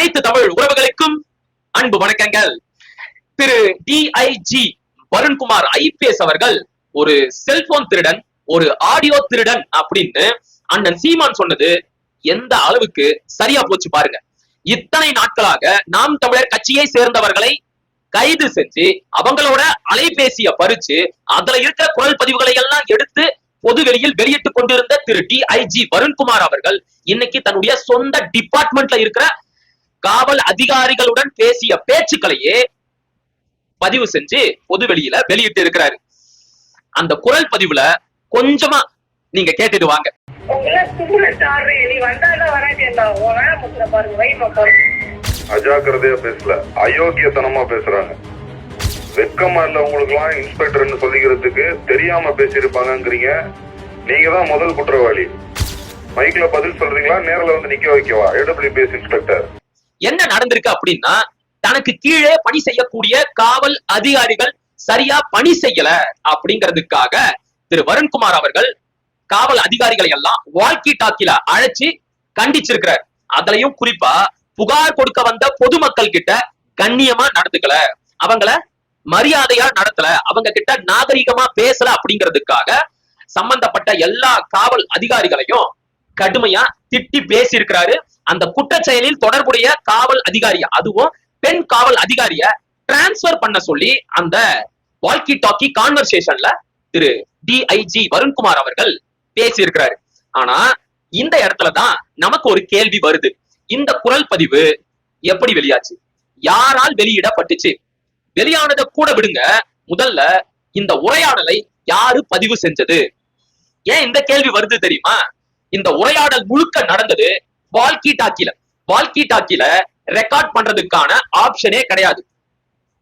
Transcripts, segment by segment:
அனைத்து தமிழ் உறவுகளுக்கும் அன்பு வணக்கங்கள். திரு டிஐஜி வருண்குமார் ஐபிஎஸ் அவர்கள் ஒரு செல்போன் திருடன் ஒரு ஆடியோ திருடன் அப்படின்னு அண்ணன் சீமான் சொன்னது எந்த அளவுக்கு சரியா போச்சு பாருங்க. இத்தனை நாட்களாக நாம் தமிழர் கட்சியை சேர்ந்தவர்களை கைது செஞ்சு அவங்களோட அலைபேசிய பறிச்சு அதுல இருக்கிற குரல் பதிவுகளை எல்லாம் எடுத்து பொது வெளியில் வெளியிட்டுக் கொண்டிருந்த திரு டிஐஜி வருண்குமார் அவர்கள் இன்னைக்கு தன்னுடைய சொந்த டிபார்ட்மெண்ட்ல இருக்கிற காவல் அதிகாரிகளுடன் பேசிய பேச்சுக்களையே பதிவு செஞ்சு பொது வெளியில வெளியிட்டு இருக்கிறாரு. அந்த குரல் பதிவுல கொஞ்சமா நீங்க கேட்டுட்டு வாங்க. உங்களை பாருங்க அஜாக்கிரதையா பேசல. அயோக்கியத்தனமா பேசுறாங்க. வெக்கமா இல்ல உங்களுக்கு எல்லாம் இன்ஸ்பெக்டர்னு சொல்லிக்கிறதுக்கு தெரியாம பேசியிருப்பாங்கிறீங்க நீங்க தான் முதல் குற்றவாளி. மைக்ல பதில் சொல்றீங்களா? நேர்ல வந்து நிக்க வைக்கவா? AWPS inspector. என்ன நடந்திருக்கு அப்படின்னா தனக்கு கீழே பணி செய்யக்கூடிய காவல் அதிகாரிகள் சரியா பணி செய்யல அப்படிங்கிறதுக்காக திரு வருண்குமார் அவர்கள் காவல் அதிகாரிகளை எல்லாம் வால்கி டாக்கில அழைச்சு கண்டிச்சிருக்கிறார். அதுலயும் குறிப்பா புகார் கொடுக்க வந்த பொதுமக்கள் கிட்ட கண்ணியமா நடந்துக்கல. அவங்கள மரியாதையா நடத்தல. அவங்க கிட்ட நாகரிகமா பேசல அப்படிங்கிறதுக்காக சம்பந்தப்பட்ட எல்லா காவல் அதிகாரிகளையும் கடுமையா திட்டி பேசியிருக்கிறாரு. அந்த குற்ற செயலில் தொடர்புடைய காவல் அதிகாரிய அதுவும் பெண் காவல் அதிகாரிய டிரான்ஸ்பர் பண்ண சொல்லி அந்த வால்கி டாக்கி கான்வர்சேஷன்ல திரு டிஐஜி வருண்குமார் அவர்கள் பேசியிருக்கிறாரு. ஆனா இந்த இடத்துல தான் நமக்கு ஒரு கேள்வி வருது. இந்த குரல் பதிவு எப்படி வெளியாச்சு? யாரால் வெளியிடப்பட்டுச்சு? வெளியானதை கூட விடுங்க. முதல்ல இந்த உரையாடலை யாரு பதிவு செஞ்சது? ஏன் இந்த கேள்வி வருது தெரியுமா? இந்த உரையாடல் முழுக்க நடந்தது வால்கி டாக்கில வால்கி டாக்கில ரெக்கார்ட் பண்றதுக்கான ஆப்ஷனே கிடையாது.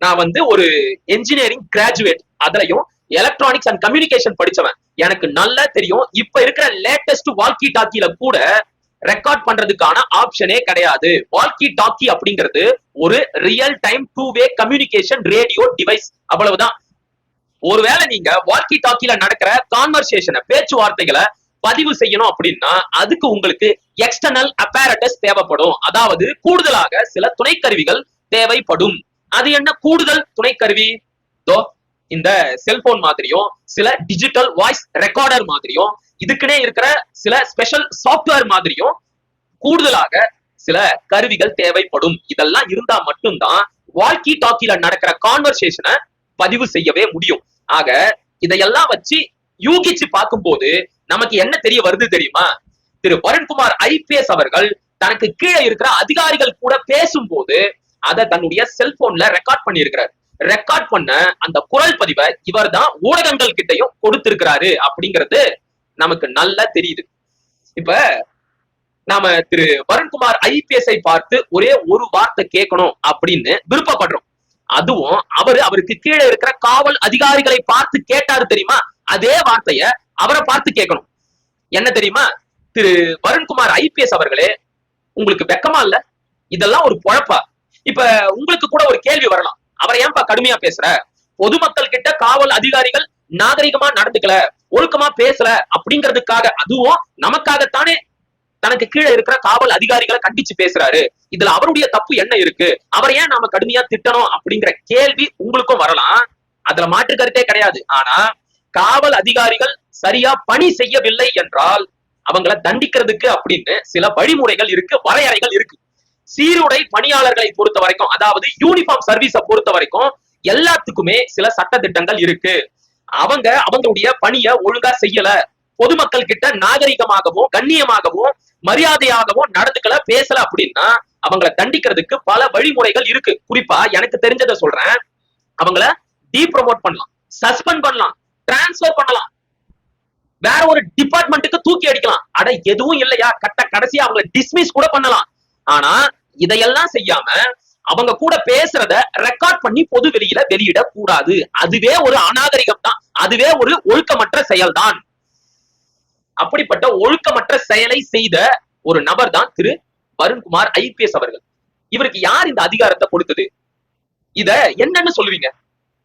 நான் வந்து ஒரு என்ஜினியரிங் கிராஜுவேட் அதுலயும் எலக்ட்ரானிக்ஸ் அண்ட் கம்யூனிகேஷன் படிச்சவன். எனக்கு நல்லா தெரியும். இப்ப இருக்கிற லேட்டஸ்ட் வால்கி டாக்கில கூட ரெக்கார்ட் பண்றதுக்கான ஆப்ஷனே கிடையாது. வால்கி டாக்கி அப்படிங்கிறது ஒரு real time two way communication radio device அவ்வளவுதான். ஒருவேளை நீங்க வால்கி டாக்கில நடக்கிற கான்வர்சேஷனை பேச்சுவார்த்தைகளை பதிவு செய்யணும் அப்படின்னா அதுக்கு உங்களுக்கு எக்ஸ்டர்னல் அப்பாரட்டஸ் தேவைப்படும். அதாவது கூடுதலாக சில துணைக்கருவிகள் தேவைப்படும். அது என்ன கூடுதல் துணைக்கருவி? இந்த செல்போன் மாதிரியும் சில டிஜிட்டல் வாய்ஸ் ரெக்கார்டர் மாதிரியும் இதுக்குனே இருக்கிற சில ஸ்பெஷல் சாஃப்ட்வேர் மாதிரியும் கூடுதலாக சில கருவிகள் தேவைப்படும். இதெல்லாம் இருந்தா மட்டும்தான் வால்கி டாக்கில நடக்கிற கான்வர்சேஷனை பதிவு செய்யவே முடியும். ஆக இதையெல்லாம் வச்சு யூகிச்சு பார்க்கும்போது நமக்கு என்ன தெரிய வருது தெரியுமா? திரு வருண்குமார் ஐபிஎஸ் அவர்கள் தனக்கு கீழே இருக்கிற அதிகாரிகள் கூட பேசும்போது அதை தன்னுடைய செல்போன்ல ரெக்கார்ட் பண்ணியிருக்கிறார். ரெக்கார்ட் பண்ண அந்த குரல் பதிவை இவர் தான் ஊடகங்கள் கிட்டயும் கொடுத்திருக்கிறாரு அப்படிங்கிறது நமக்கு நல்லா தெரியுது. இப்ப நாம திரு வருண்குமார் ஐபிஎஸ்ஐ பார்த்து ஒரே ஒரு வார்த்தை கேட்கணும் அப்படின்னு விருப்பப்படுறோம். அதுவும் அவரு அவருக்கு கீழே இருக்கிற காவல் அதிகாரிகளை பார்த்து கேட்டாரு தெரியுமா? அதே வார்த்தைய அவரை பார்த்து கேட்கணும். என்ன தெரியுமா? திரு வருண்குமார் ஐபிஎஸ் அவர்களே உங்களுக்கு வெக்கமா இல்ல? இதெல்லாம் ஒரு பொழப்பா? இப்ப உங்களுக்கு கூட ஒரு கேள்வி வரலாம். அவரை ஏன்பா கடுமையா பேசுற? பொதுமக்கள் கிட்ட காவல் அதிகாரிகள் நாகரிகமா நடந்துக்கல ஒழுக்கமா பேசல அப்படிங்கிறதுக்காக அதுவும் நமக்காகத்தானே தனக்கு கீழே இருக்கிற காவல் அதிகாரிகளை கண்டிச்சு பேசுறாரு. இதுல அவருடைய தப்பு என்ன இருக்கு? அவரை ஏன் நாம கடுமையா திட்டணும் அப்படிங்கிற கேள்வி உங்களுக்கும் வரலாம். அதுல மாற்று கருத்தே கிடையாது. ஆனா காவல் அதிகாரிகள் சரியா பணி செய்யவில்லை என்றால் அவங்கள தண்டிக்கிறதுக்கு அப்படின்னு சில வழிமுறைகள் இருக்கு வரையறைகள் இருக்கு. சீருடை பணியாளர்களை பொறுத்த வரைக்கும் அதாவது யூனிஃபார்ம் சர்வீஸ பொறுத்த வரைக்கும் எல்லாத்துக்குமே சில சட்ட திட்டங்கள் இருக்கு. அவங்க அவங்களுடைய பணியை ஒழுங்கா செய்யல. பொதுமக்கள் கிட்ட நாகரிகமாகவும் கண்ணியமாகவும் மரியாதையாகவும் நடந்துக்கல பேசல அப்படின்னா அவங்கள தண்டிக்கிறதுக்கு பல வழிமுறைகள் இருக்கு. குறிப்பா எனக்கு தெரிஞ்சதை சொல்றேன். அவங்கள டீப்ரமோட் பண்ணலாம் சஸ்பெண்ட் பண்ணலாம் டிரான்ஸ்பர் பண்ணலாம். வேற ஒரு டிபார்ட்மெண்ட்டுக்கு தூக்கி அடிக்கலாம். அட எதுவும் இல்லையா? கட்ட கடைசியா அவங்கள டிஸ்மிஸ் கூட பண்ணலாம். ஆனா இதையெல்லாம் செய்யாம அவங்க கூட பேசுறத ரெக்கார்ட் பண்ணி பொது வெளியில வெளியிட கூடாது. அதுவே ஒரு அநாகரிகம் தான். அதுவே ஒரு ஒழுக்கமற்ற செயல்தான். அப்படிப்பட்ட ஒழுக்கமற்ற செயலை செய்த ஒரு நபர் தான் திரு. வருண்குமார் ஐபிஎஸ் அவர்கள். இவருக்கு யார் இந்த அதிகாரத்தை கொடுத்தது? இத என்னன்னு சொல்லுவீங்க.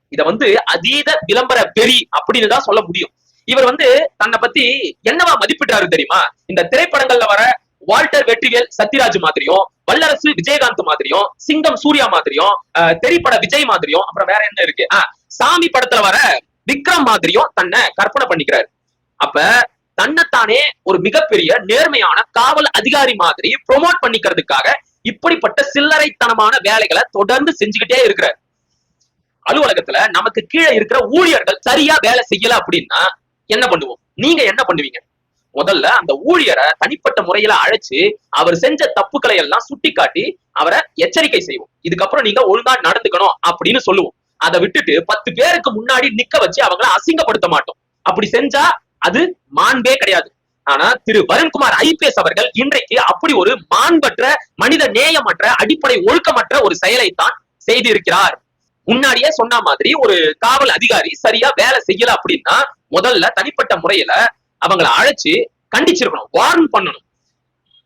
இத வந்து அதீத விளம்பர வெறி அப்படின்னு தான் சொல்ல முடியும். இவர் வந்து தன்னை பத்தி என்னவா மதிப்பிட்டாரு தெரியுமா? இந்த திரைப்படங்கள்ல வர வால்டர் வெற்றிவேல் சத்யராஜ் மாதிரியும் வல்லரசு விஜயகாந்த் மாதிரியும் சிங்கம் சூர்யா மாதிரியும் திரைப்பட விஜய் மாதிரியும் அப்புறம் வேற என்ன இருக்கு? சாமி படத்துல வர விக்ரம் மாதிரியும் தன்னை கற்பனை பண்ணிக்கிறாரு. அப்ப தன்னைத்தானே ஒரு மிகப்பெரிய நேர்மையான காவல் அதிகாரி மாதிரி ப்ரொமோட் பண்ணிக்கிறதுக்காக இப்படிப்பட்ட சில்லறைத்தனமான வேலைகளை தொடர்ந்து செஞ்சுக்கிட்டே இருக்கிறார். அலுவலகத்துல நமக்கு கீழே இருக்கிற ஊழியர்கள் சரியா வேலை செய்யல அப்படின்னா என்ன பண்ணுவோம்? நீங்க என்ன பண்ணுவீங்க? முதல்ல அந்த ஊழியரை தனிப்பட்ட முறையில அழைச்சு அவர் செஞ்ச தப்புக்களை எல்லாம் சுட்டி காட்டி அவரை எச்சரிக்கை செய்வோம். இதுக்கப்புறம் நீங்க ஒழுங்கா நடந்துக்கணும் அப்படின்னு சொல்லுவோம். அதை விட்டுட்டு பத்து பேருக்கு முன்னாடி நிக்க வச்சு அவங்கள அசிங்கப்படுத்த மாட்டோம். அப்படி செஞ்சா அது மாண்பே கிடையாது. ஆனா திரு வருண்குமார் ஐபிஎஸ் அவர்கள் இன்றைக்கு அப்படி ஒரு மாண்பற்ற மனித நேயமற்ற அடிப்படை ஒழுக்கமற்ற ஒரு செயலை தான் செய்திருக்கிறார். முன்னாடியே சொன்ன மாதிரி ஒரு காவல் அதிகாரி சரியா வேலை செய்யல அப்படின்னா முதல்ல தனிப்பட்ட முறையில அவங்கள அழைச்சு கண்டிச்சிருக்கணும் வார்ன் பண்ணணும்.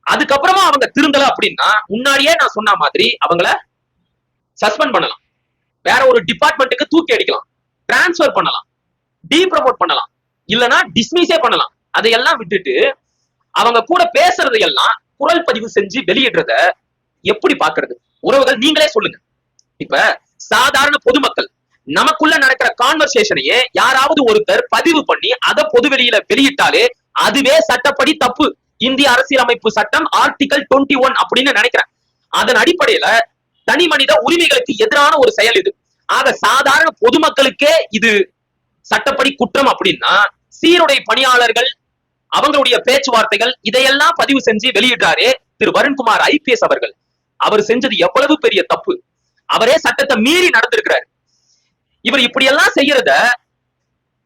அதுக்கப்புறமா அவங்க திருந்தல அப்படின்னா முன்னாடியே நான் சொன்ன மாதிரி அவங்கள சஸ்பெண்ட் பண்ணலாம். வேற ஒரு டிபார்ட்மெண்ட்டுக்கு தூக்கி அடிக்கலாம். டிரான்ஸ்ஃபர் பண்ணலாம். டீப்ரமோட் பண்ணலாம். இல்லனா டிஸ்மிஸே பண்ணலாம். அதையெல்லாம் விட்டுட்டு அவங்க கூட பேசுறதை எல்லாம் குரல் பதிவு செஞ்சு வெளியிடுறத எப்படி பாக்குறது உறவுகள் நீங்களே சொல்லுங்க. இப்ப சாதாரண பொதுமக்கள். நமக்குள்ள நடக்கிற கான்வர்சேஷனையே யாராவது ஒருத்தர் பதிவு பண்ணி அதை பொதுவெளியில வெளியிட்டாலே அதுவே சட்டப்படி தப்பு. இந்திய அரசியலமைப்பு சட்டம் ஆர்டிகல் 21 ஒன் அப்படின்னு நினைக்கிறேன். அதன் அடிப்படையில தனி மனித உரிமைகளுக்கு எதிரான ஒரு செயல் இது. ஆக சாதாரண பொதுமக்களுக்கே இது சட்டப்படி குற்றம் அப்படின்னா சீருடை பணியாளர்கள் அவங்களுடைய பேச்சுவார்த்தைகள் இதையெல்லாம் பதிவு செஞ்சு வெளியிட்டாரே திரு வருண்குமார் ஐபிஎஸ் அவர்கள். அவர் செஞ்சது எவ்வளவு பெரிய தப்பு? அவரே சட்டத்தை மீறி நடந்திருக்கிறார். இவர் இப்படி எல்லாம் செய்யறத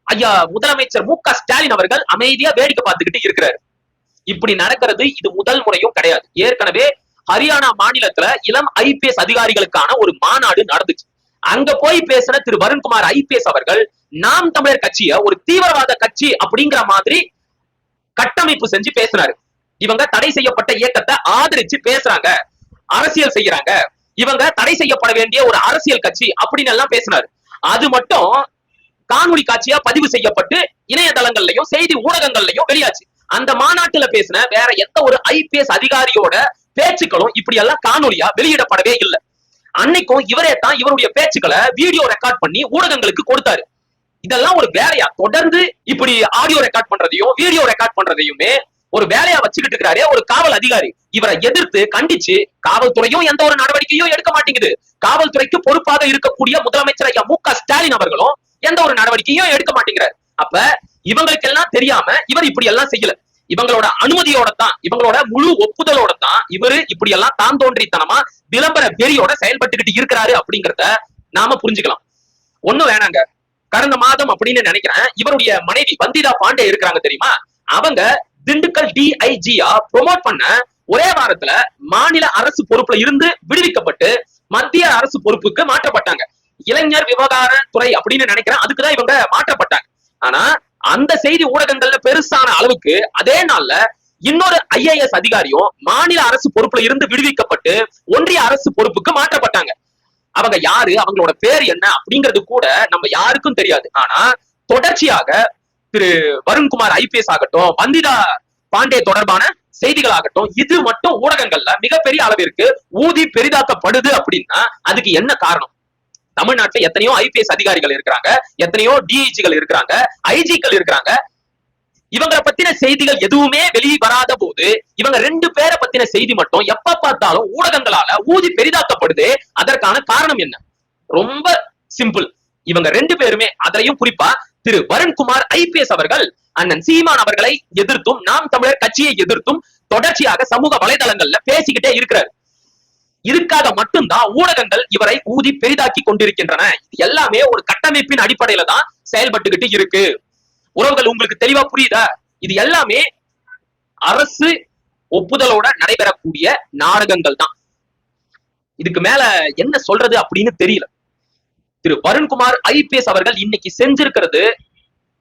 ஐயா முதலமைச்சர் மு க ஸ்டாலின் அவர்கள் அமைதியா வேடிக்கை பார்த்துக்கிட்டு இருக்கிறார். இப்படி நடக்கிறது இது முதல் முறையும் கிடையாது. ஏற்கனவே ஹரியானா மாநிலத்துல இளம் ஐபிஎஸ் அதிகாரிகளுக்கான ஒரு மாநாடு நடந்துச்சு. அங்க போய் பேசின திரு வருண்குமார் ஐபிஎஸ் அவர்கள் நாம் தமிழர் கட்சிய ஒரு தீவிரவாத கட்சி அப்படிங்கிற மாதிரி கட்டமைப்பு செஞ்சு பேசுறாரு இவங்க தடை செய்யப்பட்ட இயக்கத்தை ஆதரிச்சு பேசுறாங்க அரசியல் செய்யறாங்க. இவங்க தடை செய்யப்பட வேண்டிய ஒரு அரசியல் கட்சி அப்படின்னு எல்லாம் பேசினாரு. அது மட்டும் காணொலி காட்சியா பதிவு செய்யப்பட்டு இணையதளங்கள்லயும் செய்தி ஊடகங்கள்லயும் வெளியாச்சு. அந்த மாநாட்டுல பேசின வேற எந்த ஒரு ஐபிஎஸ் அதிகாரியோட பேச்சுக்களும் இப்படி எல்லாம் காணொலியா வெளியிடப்படவே இல்லை. அன்னைக்கும் இவரே தான் இவருடைய பேச்சுக்களை வீடியோ ரெக்கார்ட் பண்ணி ஊடகங்களுக்கு கொடுத்தாரு. இதெல்லாம் ஒரு வேலையா? தொடர்ந்து இப்படி ஆடியோ ரெக்கார்ட் பண்றதையும் வீடியோ ரெக்கார்ட் பண்றதையுமே ஒரு வேலையா வச்சுக்கிட்டு இருக்கிறாரே ஒரு காவல் அதிகாரி. இவரை எதிர்த்து கண்டிச்சு காவல்துறையும் எந்த ஒரு நடவடிக்கையும் எடுக்க மாட்டேங்குது. காவல்துறைக்கு பொறுப்பாக இருக்கக்கூடிய முதலமைச்சர் ஐயா மு க ஸ்டாலின் அவர்களும் எந்த ஒரு நடவடிக்கையும் எடுக்க மாட்டேங்கிறார். அப்ப இவங்களுக்கு எல்லாம் தெரியாம இவர் இப்படி எல்லாம் செய்யல. இவங்களோட அனுமதியோட தான் இவங்களோட முழு ஒப்புதலோட தான் இவரு இப்படி எல்லாம் தான் தோன்றித்தனமா விளம்பர வெறியோட செயல்பட்டுக்கிட்டு இருக்கிறாரு அப்படிங்கறத நாம புரிஞ்சுக்கலாம். ஒண்ணும் வேணாங்க. கடந்த மாதம் அப்படின்னு நினைக்கிறேன் இவருடைய மனைவி வந்திதா பாண்டே இருக்கிறாங்க தெரியுமா? அவங்க திண்டுக்கல் டிஐஜியா ப்ரொமோட் பண்ண ஒரே வாரத்துல மாநில அரசு பொறுப்புல இருந்து விடுவிக்கப்பட்டு மத்திய அரசு பொறுப்புக்கு மாற்றப்பட்டாங்க. இளைஞர் விவகார துறை அப்படின்னு நினைக்கிறேன். அதுக்குதான் இவங்க மாற்றப்பட்டாங்க. ஆனா அந்த செய்தி ஊடகங்கள்ல பெருசான அளவுக்கு அதே நாள்ல இன்னொரு ஐஏஎஸ் அதிகாரியும் மாநில அரசு பொறுப்புல இருந்து விடுவிக்கப்பட்டு ஒன்றிய அரசு பொறுப்புக்கு மாற்றப்பட்டாங்க. அவங்க யாரு? அவங்களோட பேர் என்ன? அப்படிங்கிறது கூட நம்ம யாருக்கும் தெரியாது. ஆனா தொடர்ச்சியாக திரு வருண்குமார் ஐபிஎஸ் ஆகட்டும் வந்திதா பாண்டே தொடர்பான செய்திகள் ஆகட்டும் இது மட்டும் ஊடகங்கள்ல மிகப்பெரிய அளவிற்கு ஊதி பெரிதாக்கப்படுது அப்படின்னா அதுக்கு என்ன காரணம்? தமிழ்நாட்டுல எத்தனையோ ஐபிஎஸ் அதிகாரிகள் இருக்கிறாங்க எத்தனையோ டிஐஜிகள் இருக்கிறாங்க ஐஜிக்கள் இருக்கிறாங்க. இவங்களை பத்தின செய்திகள் எதுவுமே வெளியே வராத போது இவங்க ரெண்டு பேரை பத்தின செய்தி மட்டும் எப்ப பார்த்தாலும் ஊடகங்களால ஊதி பெரிதாக்கப்படுது. அதற்கான காரணம் என்ன? ரொம்ப சிம்பிள் இவங்க ரெண்டு பேருமே அதையும் குறிப்பா திரு வருண்குமார் ஐபிஎஸ் அவர்கள் அண்ணன் சீமான் அவர்களை எதிர்த்தும் நாம் தமிழர் கட்சியை எதிர்த்தும் தொடர்ச்சியாக சமூக வலைதளங்கள்ல பேசிக்கிட்டே இருக்கிறார். இதுக்காக மட்டும்தான் ஊடகங்கள் இவரை ஊதி பெரிதாக்கி கொண்டிருக்கின்றன. இது எல்லாமே ஒரு கட்டமைப்பின் அடிப்படையில தான் செயல்பட்டுக்கிட்டு இருக்கு. உறவுகள் உங்களுக்கு தெளிவா புரியுதா? இது எல்லாமே அரசு ஒப்புதலோட நடைபெறக்கூடிய நாடகங்கள் தான். இதுக்கு மேல என்ன சொல்றது அப்படின்னு தெரியல. திரு வருண்குமார் ஐபிஎஸ் அவர்கள் இன்னைக்கு செஞ்சிருக்கிறது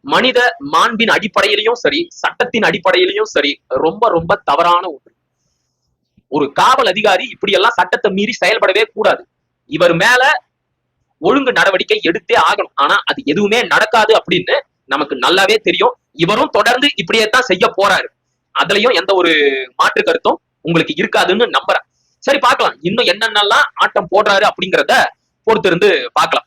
மனித மாண்பின் அடிப்படையிலையும் சரி சட்டத்தின் அடிப்படையிலையும் சரி ரொம்ப ரொம்ப தவறான ஒன்று. ஒரு காவல் அதிகாரி இப்படி எல்லாம் சட்டத்தை மீறி செயல்படவே கூடாது. இவர் மேல ஒழுங்கு நடவடிக்கை எடுத்தே ஆகணும். ஆனா அது எதுவுமே நடக்காது அப்படின்னு நமக்கு நல்லாவே தெரியும். இவரும் தொடர்ந்து இப்படியே தான் செய்ய போறாரு. அதுலயும் எந்த ஒரு மாற்று கருத்தும் உங்களுக்கு இருக்காதுன்னு நம்புறேன். சரி பார்க்கலாம். இன்னும் என்னென்னலாம் ஆட்டம் போடுறாரு அப்படிங்கிறத பொறுத்திருந்து பார்க்கலாம்.